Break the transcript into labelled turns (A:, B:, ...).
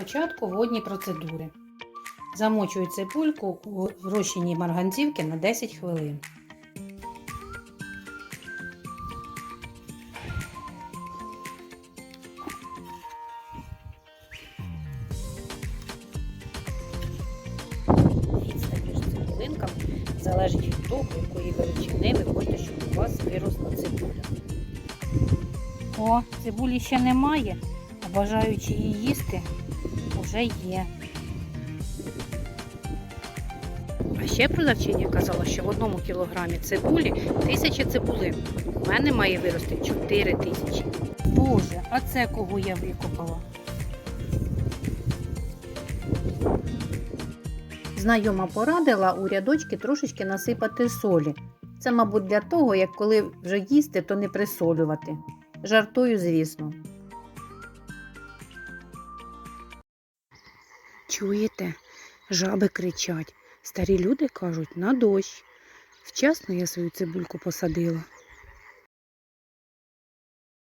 A: Спочатку водні процедури. Замочую цибульку у розчині марганцівки на 10 хвилин. Залежить від того, якої величини ви хочете, щоб у вас виросла цибуля. О, цибулі ще немає, а бажаючи її їсти вже є. А ще продавчиня казала, що в одному кілограмі цибулі тисяча цибулин. У мене має вирости 4 тисячі. Боже, а це кого я викопала? Знайома порадила у рядочки трошечки насипати солі. Це, мабуть, для того, як коли вже їсти, то не присолювати. Жартую, звісно. Чуєте, жаби кричать. Старі люди кажуть на дощ. Вчасно я свою цибульку посадила.